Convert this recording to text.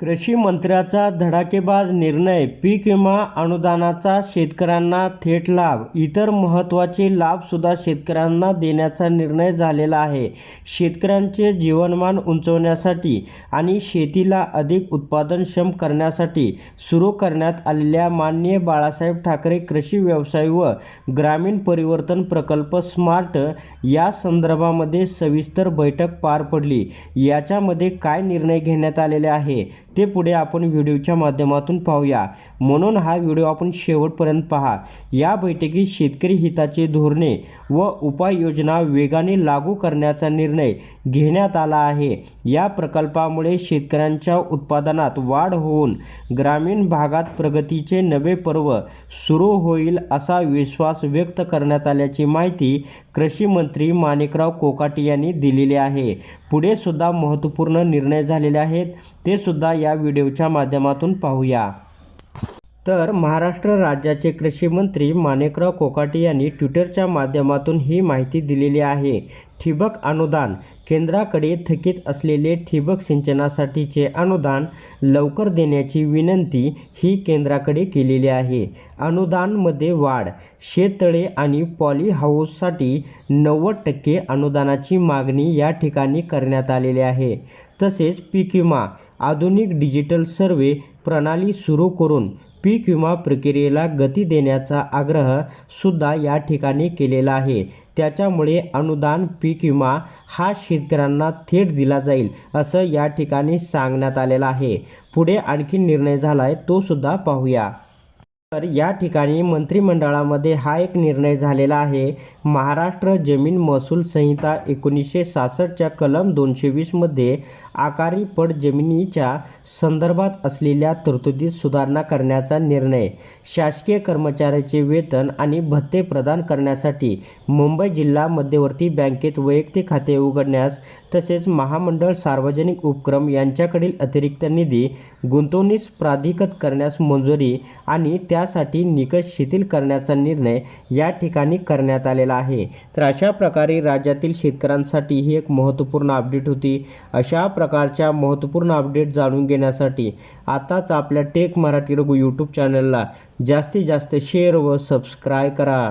कृषी मंत्र्याचा धडाकेबाज निर्णय पीक विमा अनुदानाचा शेतकऱ्यांना थेट लाभ इतर महत्त्वाचे लाभसुद्धा शेतकऱ्यांना देण्याचा निर्णय झालेला आहे. शेतकऱ्यांचे जीवनमान उंचवण्यासाठी आणि शेतीला अधिक उत्पादनक्षम करण्यासाठी सुरू करण्यात आलेल्या माननीय बाळासाहेब ठाकरे कृषी व्यवसाय व ग्रामीण परिवर्तन प्रकल्प स्मार्ट या संदर्भामध्ये सविस्तर बैठक पार पडली. याच्यामध्ये काय निर्णय घेण्यात आलेले आहे? ते पुढे आपण व्हिडिओच्या माध्यमातून पाहूया. म्हणून हा व्हिडिओ आपण शेवटपर्यंत पहा. या बैठकीत शेतकरी हिताचे धोरणे व उपाययोजना वेगाने लागू करण्याचा निर्णय घेण्यात आला आहे. या प्रकल्पामुळे शेतकऱ्यांच्या उत्पादनात वाढ होऊन ग्रामीण भागात प्रगतीचे नवे पर्व सुरू होईल असा विश्वास व्यक्त करण्यात आल्याची माहिती कृषी मंत्री माणिकराव कोकाटे यांनी दिलेली आहे. पुढे सुद्धा महत्त्वपूर्ण निर्णय झालेले आहेत. ते सुद्धा या व्हिडिओच्या माध्यमातून पाहूया. तर महाराष्ट्र राज्याचे कृषी मंत्री माणिकराव कोकाटे यांनी ट्विटरच्या माध्यमातून ही माहिती दिलेली आहे. ठिबक अनुदान केंद्राकडे थकीत असलेले ठिबक सिंचनासाठीचे अनुदान लवकर देण्याची विनंती ही केंद्राकडे केलेली आहे. अनुदानमध्ये वाढ शेततळे आणि पॉली हाऊससाठी नव्वद टक्के अनुदानाची मागणी या ठिकाणी करण्यात आलेली आहे. तसेच पीक विमा आधुनिक डिजिटल सर्वे प्रणाली सुरू करून पीक विमा प्रक्रियेला गती देण्याचा आग्रह सुद्धा या ठिकाणी केलेला आहे. त्याच्यामुळे अनुदान पीक विमा हा शेतकऱ्यांना थेट दिला जाईल असं या ठिकाणी सांगण्यात आलेलं आहे. पुढे आणखी निर्णय झाला आहे तोसुद्धा पाहूया. तर या ठिकाणी मंत्रिमंडळामध्ये हा एक निर्णय झालेला आहे. महाराष्ट्र जमीन महसूल संहिता एकोणीसशे सहासष्टच्या कलम दोनशे वीसमध्ये आकारी पड जमिनीच्या संदर्भात असलेल्या तरतुदीत सुधारणा करण्याचा निर्णय शासकीय कर्मचाऱ्याचे वेतन आणि भत्ते प्रदान करण्यासाठी मुंबई जिल्हा मध्यवर्ती बँकेत वैयक्तिक खाते उघडण्यास तसेच महामंडळ सार्वजनिक उपक्रम यांच्याकडील अतिरिक्त निधी गुंतवणूक प्राधिकृत करण्यास मंजुरी आणि त्या त्यासाठी निकष शिथिल करण्याचा निर्णय या ठिकाणी करण्यात आलेला आहे. तर अशा प्रकारे राज्यातील शेतकऱ्यांसाठी ही एक महत्त्वपूर्ण अपडेट होती. अशा प्रकारच्या महत्त्वपूर्ण अपडेट जाणून घेण्यासाठी आताच आपल्या टेक मराठी रघु यूट्यूब चॅनलला जास्तीत जास्त शेअर व सबस्क्राईब करा.